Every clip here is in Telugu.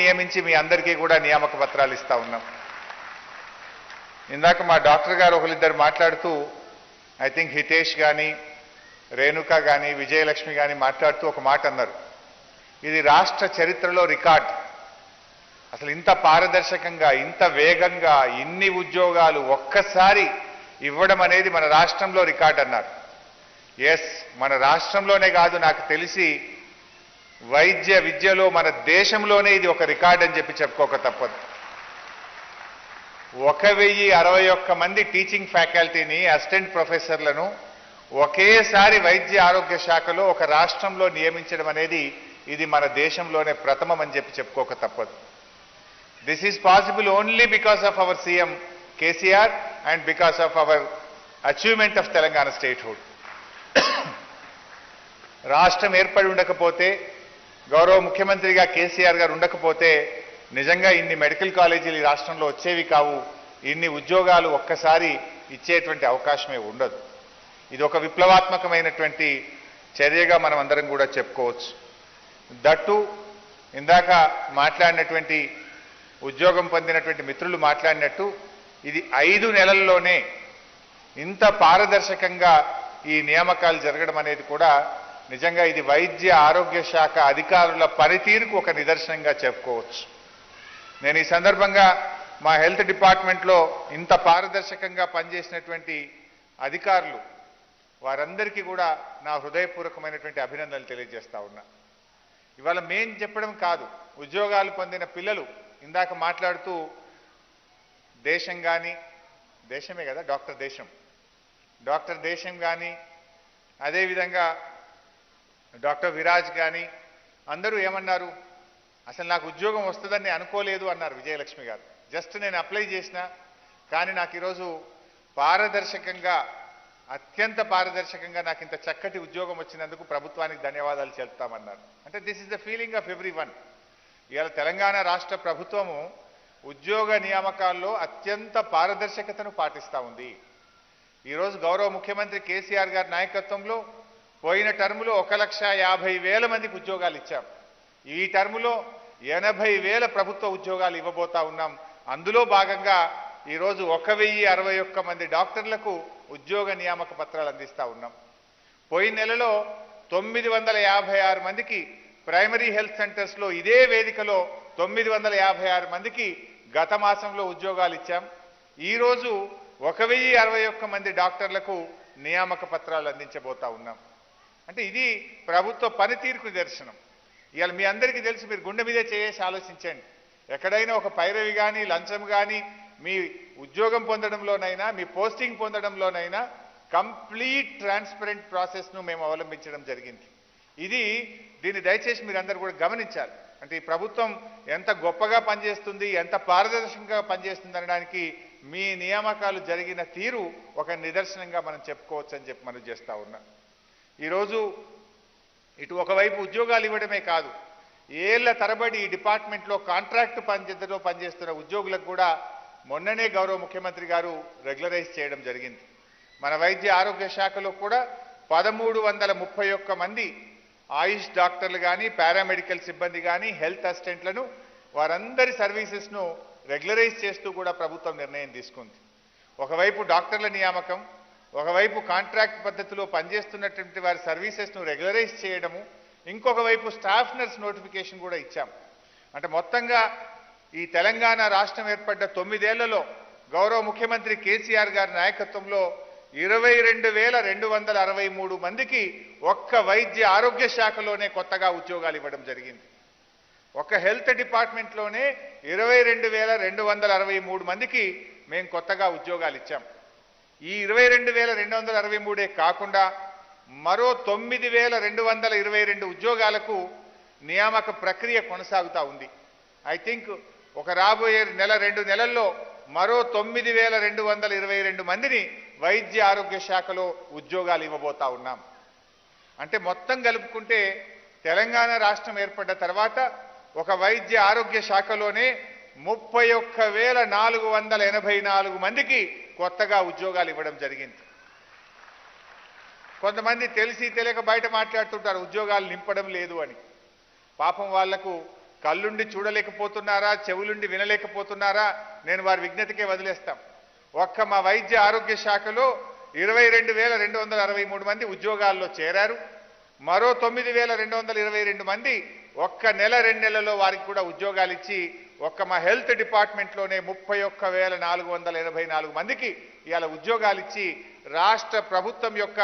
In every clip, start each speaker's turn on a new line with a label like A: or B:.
A: నియమించి మీ అందరికీ కూడా నియామక పత్రాలు ఇస్తా ఉన్నాం. ఇందాక మా డాక్టర్ గారు ఒకరిద్దరు మాట్లాడుతూ ఐ థింక్ హితేష్ కానీ రేణుక కానీ విజయలక్ష్మి కానీ మాట్లాడుతూ ఒక మాట అన్నారు. ఇది రాష్ట్ర చరిత్రలో రికార్డ్. అసలు ఇంత పారదర్శకంగా ఇంత వేగంగా ఇన్ని ఉద్యోగాలు ఒక్కసారి ఇవ్వడం అనేది మన రాష్ట్రంలో రికార్డ్ అన్నారు. ఎస్ మన రాష్ట్రంలోనే కాదు నాకు తెలిసి వైద్య విద్యలో మన దేశంలోనే ఇది ఒక రికార్డ్ అని చెప్పి చెప్పుకోక తప్పదు. ఒక వెయ్యి అరవై ఒక్క మంది టీచింగ్ ఫ్యాకల్టీని అసిస్టెంట్ ప్రొఫెసర్లను ఒకేసారి వైద్య ఆరోగ్య శాఖలో ఒక రాష్ట్రంలో నియమించడం అనేది ఇది మన దేశంలోనే ప్రథమం అని చెప్పి చెప్పుకోక తప్పదు. This is possible only because of our CM KCR and because of our achievement of Telangana statehood రాష్ట్రం ఏర్పడి ఉండకపోతే గౌరవ ముఖ్యమంత్రిగా కేసీఆర్ గారు ఉండకపోతే నిజంగా ఇన్ని మెడికల్ కాలేజీలు ఈ రాష్ట్రంలో వచ్చేవి కావు. ఇన్ని ఉద్యోగాలు ఒక్కసారి ఇచ్చేటువంటి అవకాశమే ఉండదు. ఇది ఒక విప్లవాత్మకమైనటువంటి చర్యగా మనం అందరం కూడా చెప్పుకోవచ్చు. దట్టు ఇందాక మాట్లాడినటువంటి ఉద్యోగం పొందినటువంటి మిత్రులు మాట్లాడినట్టు ఇది ఐదు నెలల్లోనే ఇంత పారదర్శకంగా ఈ నియామకాలు జరగడం అనేది కూడా నిజంగా ఇది వైద్య ఆరోగ్య శాఖ అధికారుల పనితీరుకు ఒక నిదర్శనంగా చెప్పుకోవచ్చు. నేను ఈ సందర్భంగా మా హెల్త్ డిపార్ట్మెంట్లో ఇంత పారదర్శకంగా పనిచేసినటువంటి అధికారులు వారందరికీ కూడా నా హృదయపూర్వకమైనటువంటి అభినందనలు తెలియజేస్తా ఉన్నా. ఇవాళ మేం చెప్పడం కాదు ఉద్యోగాలు పొందిన పిల్లలు ఇందాక మాట్లాడుతూ దేశం కానీ దేశమే కదా డాక్టర్ దేశం. డాక్టర్ దేశం కానీ అదేవిధంగా డాక్టర్ విరాజ్ కానీ అందరూ ఏమన్నారు? అసలు నాకు ఉద్యోగం వస్తుందని అనుకోలేదు అన్నారు విజయలక్ష్మి గారు. జస్ట్ నేను అప్లై చేసిన కానీ నాకు ఈరోజు పారదర్శకంగా అత్యంత పారదర్శకంగా నాకు ఇంత చక్కటి ఉద్యోగం వచ్చినందుకు ప్రభుత్వానికి ధన్యవాదాలు చెప్తామన్నారు. అంటే this is the feeling of every one ఇవాళ తెలంగాణ రాష్ట్ర ప్రభుత్వము ఉద్యోగ నియామకాల్లో అత్యంత పారదర్శకతను పాటిస్తూ ఉంది. ఈరోజు గౌరవ ముఖ్యమంత్రి కేసీఆర్ గారి నాయకత్వంలో పోయిన టర్ములో ఒక లక్ష యాభై వేల మందికి ఉద్యోగాలు ఇచ్చాం. ఈ టర్ములో ఎనభై వేల ప్రభుత్వ ఉద్యోగాలు ఇవ్వబోతా ఉన్నాం. అందులో భాగంగా ఈరోజు ఒక వెయ్యి అరవై ఒక్క మంది డాక్టర్లకు ఉద్యోగ నియామక పత్రాలు అందిస్తా ఉన్నాం. పోయిన నెలలో తొమ్మిది వందల యాభై ఆరు మందికి ప్రైమరీ హెల్త్ సెంటర్స్లో ఇదే వేదికలో తొమ్మిది వందల యాభై ఆరు మందికి గత మాసంలో ఉద్యోగాలు ఇచ్చాం. ఈరోజు ఒక వెయ్యి అరవై ఒక్క మంది డాక్టర్లకు నియామక పత్రాలు అందించబోతా ఉన్నాం. అంటే ఇది ప్రభుత్వ పనితీరుకు నిదర్శనం. ఇవాళ మీ అందరికీ తెలిసి మీరు గుండె మీదే చేసి ఆలోచించండి. ఎక్కడైనా ఒక పైరవి కానీ లంచం కానీ మీ ఉద్యోగం పొందడంలోనైనా మీ పోస్టింగ్ పొందడంలోనైనా కంప్లీట్ ట్రాన్స్పరెంట్ ప్రాసెస్ను మేము అవలంబించడం జరిగింది. ఇది దీన్ని దయచేసి మీరు అందరు కూడా గమనించాలి. అంటే ఈ ప్రభుత్వం ఎంత గొప్పగా పనిచేస్తుంది ఎంత పారదర్శకంగా పనిచేస్తుంది అనడానికి మీ నియామకాలు జరిగిన తీరు ఒక నిదర్శనంగా మనం చెప్పుకోవచ్చు అని చెప్పి మనం చేస్తా ఉన్నాం. ఈరోజు ఇటు ఒకవైపు ఉద్యోగాలు ఇవ్వడమే కాదు ఏళ్ళ తరబడి ఈ డిపార్ట్మెంట్లో కాంట్రాక్ట్ పనిచేతలో పనిచేస్తున్న ఉద్యోగులకు కూడా మొన్ననే గౌరవ ముఖ్యమంత్రి గారు రెగ్యులరైజ్ చేయడం జరిగింది. మన వైద్య ఆరోగ్య శాఖలో కూడా పదమూడు వందల ముప్పై ఒక్క మంది ఆయుష్ డాక్టర్లు కానీ పారామెడికల్ సిబ్బంది కానీ హెల్త్ అసిస్టెంట్లను వారందరి సర్వీసెస్ను రెగ్యులరైజ్ చేస్తూ కూడా ప్రభుత్వం నిర్ణయం తీసుకుంది. ఒకవైపు డాక్టర్ల నియామకం ఒకవైపు కాంట్రాక్ట్ పద్ధతిలో పనిచేస్తున్నటువంటి వారి సర్వీసెస్ను రెగ్యులరైజ్ చేయడము ఇంకొక వైపు స్టాఫ్ నర్స్ నోటిఫికేషన్ కూడా ఇచ్చాం. అంటే మొత్తంగా ఈ తెలంగాణ రాష్ట్రం ఏర్పడ్డ తొమ్మిదేళ్ళలో గౌరవ ముఖ్యమంత్రి కేసీఆర్ గారి నాయకత్వంలో ఇరవై రెండు వేల రెండు వందల అరవై మూడు మందికి ఒక్క వైద్య ఆరోగ్య శాఖలోనే కొత్తగా ఉద్యోగాలు ఇవ్వడం జరిగింది. ఒక హెల్త్ డిపార్ట్మెంట్లోనే ఇరవై రెండు వేల రెండు వందల అరవై మూడు మందికి మేము కొత్తగా ఉద్యోగాలు ఇచ్చాం. ఈ ఇరవై రెండు వేల రెండు వందల అరవై మూడే కాకుండా మరో తొమ్మిది వేల రెండు వందల ఇరవై రెండు ఉద్యోగాలకు నియామక ప్రక్రియ కొనసాగుతూ ఉంది. ఐ థింక్ ఒక రాబోయే నెల రెండు నెలల్లో మరో తొమ్మిది వేల రెండు వందల ఇరవై రెండు మందిని వైద్య ఆరోగ్య శాఖలో ఉద్యోగాలు ఇవ్వబోతా ఉన్నాం. అంటే మొత్తం కలుపుకుంటే తెలంగాణ రాష్ట్రం ఏర్పడ్డ తర్వాత ఒక వైద్య ఆరోగ్య శాఖలోనే ముప్పై ఒక్క వేల నాలుగు వందల ఎనభై నాలుగు మందికి కొత్తగా ఉద్యోగాలు ఇవ్వడం జరిగింది. కొంతమంది తెలిసి తెలియక బయట మాట్లాడుతుంటారు ఉద్యోగాలు నింపడం లేదు అని. పాపం వాళ్ళకు కళ్ళుండి చూడలేకపోతున్నారా చెవులుండి వినలేకపోతున్నారా నేను వారి విజ్ఞతకే వదిలేస్తాం. ఒక్క మా వైద్య ఆరోగ్య శాఖలో ఇరవై రెండు వేల రెండు వందల అరవై మూడు మంది ఉద్యోగాల్లో చేరారు. మరో తొమ్మిది వేల రెండు వందల ఇరవై రెండు మంది ఒక్క నెల రెండు నెలల్లో వారికి కూడా ఉద్యోగాలు ఇచ్చి ఒక్క మా హెల్త్ డిపార్ట్మెంట్లోనే ముప్పై ఒక్క వేల నాలుగు వందల ఎనభై నాలుగు మందికి ఇవాళ ఉద్యోగాలు ఇచ్చి రాష్ట్ర ప్రభుత్వం యొక్క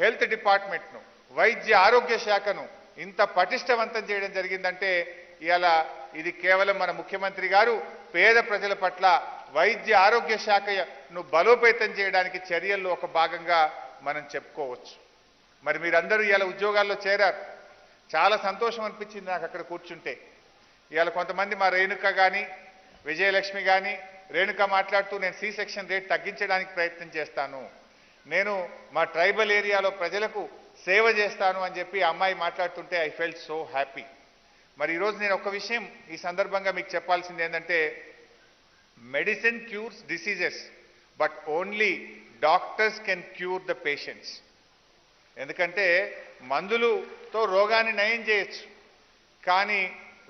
A: హెల్త్ డిపార్ట్మెంట్ను వైద్య ఆరోగ్య శాఖను ఇంత పటిష్టవంతం చేయడం జరిగిందంటే ఇవాళ ఇది కేవలం మన ముఖ్యమంత్రి గారు పేద ప్రజల పట్ల వైద్య ఆరోగ్య శాఖను బలోపేతం చేయడానికి చర్యల్లో ఒక భాగంగా మనం చెప్పుకోవచ్చు. మరి మీరందరూ ఇవాళ ఉద్యోగాల్లో చేరారు. చాలా సంతోషం అనిపించింది నాకు అక్కడ కూర్చుంటే. ఇవాళ కొంతమంది మా రేణుక కానీ విజయలక్ష్మి కానీ రేణుక మాట్లాడుతూ నేను సి సెక్షన్ రేట్ తగ్గించడానికి ప్రయత్నం చేస్తాను. నేను మా ట్రైబల్ ఏరియాలో ప్రజలకు సేవ చేస్తాను అని చెప్పి అమ్మాయి మాట్లాడుతుంటే ఐ ఫెల్ట్ సో హ్యాపీ మరి ఈరోజు నేను ఒక విషయం ఈ సందర్భంగా మీకు చెప్పాల్సింది ఏంటంటే medicine cures diseases but only doctors can cure the patients ఎందుకంటే మందులతో రోగాన్ని నయం చేయొచ్చు. కానీ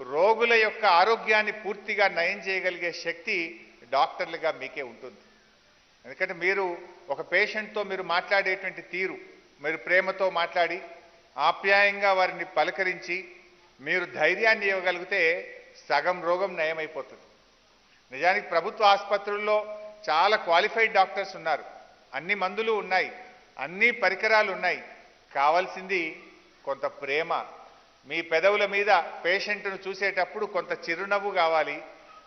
A: రోగుల యొక్క ఆరోగ్యాన్ని పూర్తిగా నయం చేయగలిగే శక్తి డాక్టర్లుగా మీకే ఉంటుంది. ఎందుకంటే మీరు ఒక పేషెంట్తో మీరు మాట్లాడేటువంటి తీరు మీరు ప్రేమతో మాట్లాడి ఆప్యాయంగా వారిని పలకరించి మీరు ధైర్యాన్ని ఇవ్వగలిగితే సగం రోగం నయమైపోతుంది. నిజానికి ప్రభుత్వ ఆసుపత్రుల్లో చాలా క్వాలిఫైడ్ డాక్టర్స్ ఉన్నారు. అన్ని మందులు ఉన్నాయి అన్ని పరికరాలు ఉన్నాయి. కావాల్సింది కొంత ప్రేమ మీ పెదవుల మీద పేషెంట్ను చూసేటప్పుడు కొంత చిరునవ్వు కావాలి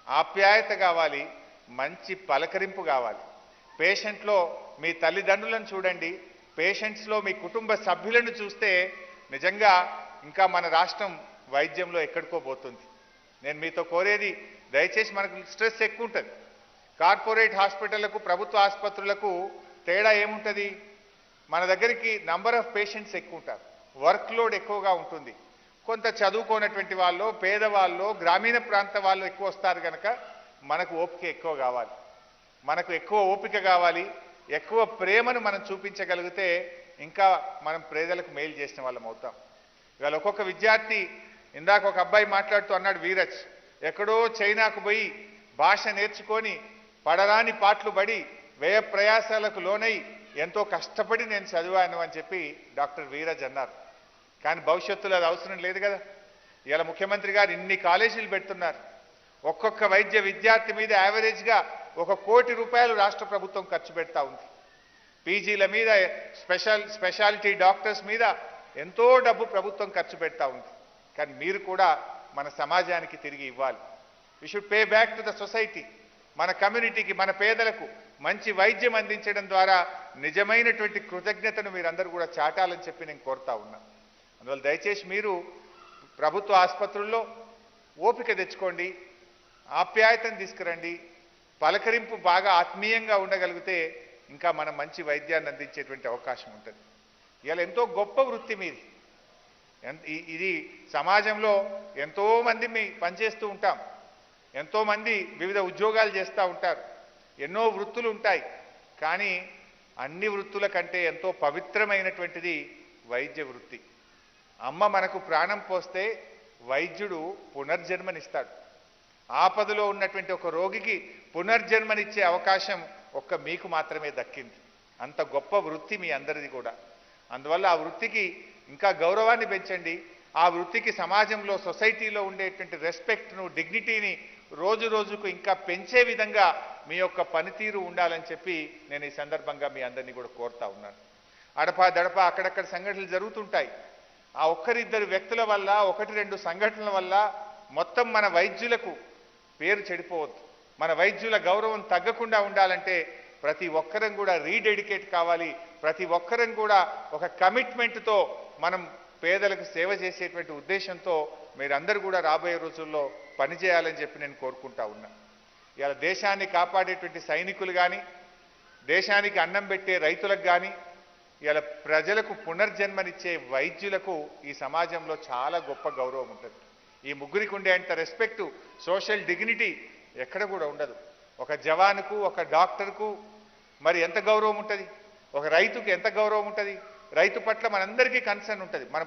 A: ఆప్యాయత కావాలి మంచి పలకరింపు కావాలి. పేషెంట్లో మీ తల్లిదండ్రులను చూడండి. పేషెంట్స్లో మీ కుటుంబ సభ్యులను చూస్తే నిజంగా ఇంకా మన రాష్ట్రం వైద్యంలో ఎక్కడికో పోతుంది. నేను మీతో కోరేది దయచేసి మనకు స్ట్రెస్ ఎక్కువ ఉంటుంది కార్పొరేట్ హాస్పిటళ్ళకు ప్రభుత్వ ఆసుపత్రులకు తేడా ఏముంటుంది? మన దగ్గరికి నంబర్ ఆఫ్ పేషెంట్స్ ఎక్కువ ఉంటారు వర్క్ లోడ్ ఎక్కువగా ఉంటుంది. కొంత చదువుకోనటువంటి వాళ్ళు పేదవాళ్ళు గ్రామీణ ప్రాంత వాళ్ళు ఎక్కువ వస్తారు కనుక మనకు ఓపిక ఎక్కువ కావాలి. మనకు ఎక్కువ ఓపిక కావాలి ఎక్కువ ప్రేమను మనం చూపించగలిగితే ఇంకా మనం ప్రజలకు మేలు చేసిన వాళ్ళం అవుతాం. ఇవాళ ఒక్కొక్క విద్యార్థి ఇందాక ఒక అబ్బాయి మాట్లాడుతూ అన్నాడు వీరజ్ ఎక్కడో చైనాకు పోయి భాష నేర్చుకొని పడరాని పాటలు పడి వ్యయ ప్రయాసాలకు లోనై ఎంతో కష్టపడి నేను చదివాను అని చెప్పి డాక్టర్ వీరజ్ అన్నారు. కానీ భవిష్యత్తులో అది అవసరం లేదు కదా. ఇవాళ ముఖ్యమంత్రి గారు ఇన్ని కాలేజీలు పెడుతున్నారు. ఒక్కొక్క వైద్య విద్యార్థి మీద యావరేజ్గా ఒక కోటి రూపాయలు రాష్ట్ర ప్రభుత్వం ఖర్చు పెడతా ఉంది. పీజీల మీద స్పెషల్ స్పెషాలిటీ డాక్టర్స్ మీద ఎంతో డబ్బు ప్రభుత్వం ఖర్చు పెడతా ఉంది. కానీ మీరు కూడా మన సమాజానికి తిరిగి ఇవ్వాలి. We should pay back to the society మన కమ్యూనిటీకి మన పేదలకు మంచి వైద్యం అందించడం ద్వారా నిజమైనటువంటి కృతజ్ఞతను మీరందరూ కూడా చాటాలని చెప్పి నేను కోరుతా ఉన్నా. అందువల్ల దయచేసి మీరు ప్రభుత్వ ఆసుపత్రుల్లో ఓపిక తెచ్చుకోండి ఆప్యాయతను తీసుకురండి పలకరింపు బాగా ఆత్మీయంగా ఉండగలిగితే ఇంకా మనం మంచి వైద్యాన్ని అందించేటువంటి అవకాశం ఉంటుంది. ఇవాళ ఎంతో గొప్ప వృత్తి మీది. ఇది సమాజంలో ఎంతోమంది మీ పనిచేస్తూ ఉంటాం. ఎంతోమంది వివిధ ఉద్యోగాలు చేస్తూ ఉంటారు. ఎన్నో వృత్తులు ఉంటాయి. కానీ అన్ని వృత్తుల కంటే ఎంతో పవిత్రమైనటువంటిది వైద్య వృత్తి. అమ్మ మనకు ప్రాణం పోస్తే వైద్యుడు పునర్జన్మనిస్తాడు. ఆపదలో ఉన్నటువంటి ఒక రోగికి పునర్జన్మనిచ్చే అవకాశం ఒక్క మీకు మాత్రమే దక్కింది. అంత గొప్ప వృత్తి మీ అందరిది కూడా. అందువల్ల ఆ వృత్తికి ఇంకా గౌరవాన్ని పెంచండి. ఆ వృత్తికి సమాజంలో సొసైటీలో ఉండేటువంటి రెస్పెక్ట్ను డిగ్నిటీని రోజు రోజుకు ఇంకా పెంచే విధంగా మీ యొక్క పనితీరు ఉండాలని చెప్పి నేను ఈ సందర్భంగా మీ అందరినీ కూడా కోరుతా ఉన్నాను. అడపా దడప అక్కడక్కడ సంఘటనలు జరుగుతుంటాయి. ఆ ఒక్కరిద్దరు వ్యక్తుల వల్ల ఒకటి రెండు సంఘటనల వల్ల మొత్తం మన వైద్యులకు పేరు చెడిపోవద్దు. మన వైద్యుల గౌరవం తగ్గకుండా ఉండాలంటే ప్రతి ఒక్కరం కూడా రీడెడికేట్ కావాలి. ప్రతి ఒక్కరం కూడా ఒక కమిట్మెంట్తో మనం పేదలకు సేవ చేసేటువంటి ఉద్దేశంతో మీరందరూ కూడా రాబోయే రోజుల్లో పనిచేయాలని చెప్పి నేను కోరుకుంటా ఉన్నా. ఇలా దేశాన్ని కాపాడేటువంటి సైనికులు కానీ దేశానికి అన్నం పెట్టే రైతులకు కానీ ఇలా ప్రజలకు పునర్జన్మనిచ్చే వైద్యులకు ఈ సమాజంలో చాలా గొప్ప గౌరవం ఉంటుంది. ఈ ముగ్గురికి ఉండే అంత రెస్పెక్టు సోషల్ డిగ్నిటీ ఎక్కడ కూడా ఉండదు. ఒక జవానుకు ఒక డాక్టర్కు మరి ఎంత గౌరవం ఉంటుంది? ఒక రైతుకు ఎంత గౌరవం ఉంటుంది? రైతు పట్ల మనందరికీ కన్సర్న్ ఉంటుంది. మన